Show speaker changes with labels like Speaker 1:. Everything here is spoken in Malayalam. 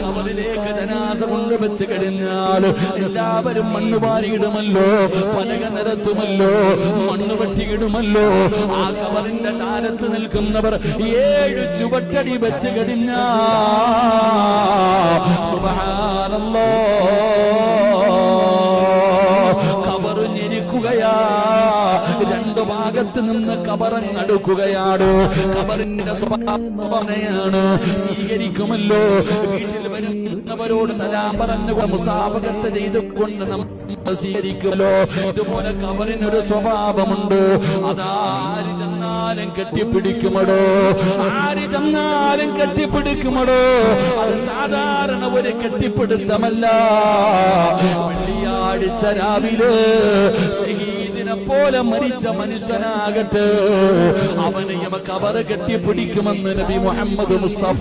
Speaker 1: കബറിലേക്ക് ജനാസ കൊണ്ടുവച്ച് കഴിഞ്ഞാൽ എല്ലാവരും മണ്ണ് പാരിയിടുമല്ലോ പലക നിരത്തുമല്ലോ മണ്ണ് വെട്ടിയിടുമല്ലോ. ആ കബറിന്റെ ചാരത്ത് നിൽക്കുന്നവർ ഏഴ് ചുവട്ടടി വെച്ച് കഴിഞ്ഞാ സുബഹാനല്ലോ. ഭാഗത്ത് നിന്ന് കബറങ്ങടുക്കുകയാണ് കബറിന്റെ സ്വഭാവനയാണ് സ്വീകരിക്കുമല്ലോ. വീട്ടിൽ വരുന്നവരോട് സലാം പറഞ്ഞു മുസാഫകത്ത് ചെയ്തുകൊണ്ട് നമ്മൾ സ്വീകരിക്കുമല്ലോ. ഇതുപോലെ കബറിനൊരു സ്വഭാവമുണ്ട്. അതാര് ചെന്നാലും കെട്ടിപ്പിടിക്കുമടോ? ആര് ചെന്നാലും കെട്ടിപ്പിടിക്കുമടോ? അത് സാധാരണ ഒരു കെട്ടിപ്പിടുത്തമല്ല. വെള്ളിയാഴ്ച രാവിലെ ഷഹീദിനെ പോലെ മരിച്ച മനുഷ്യനാകട്ടെ. അവനെ നമുക്ക് അവർ കെട്ടിപ്പിടിക്കുമെന്ന് നബി മുഹമ്മദ് മുസ്തഫ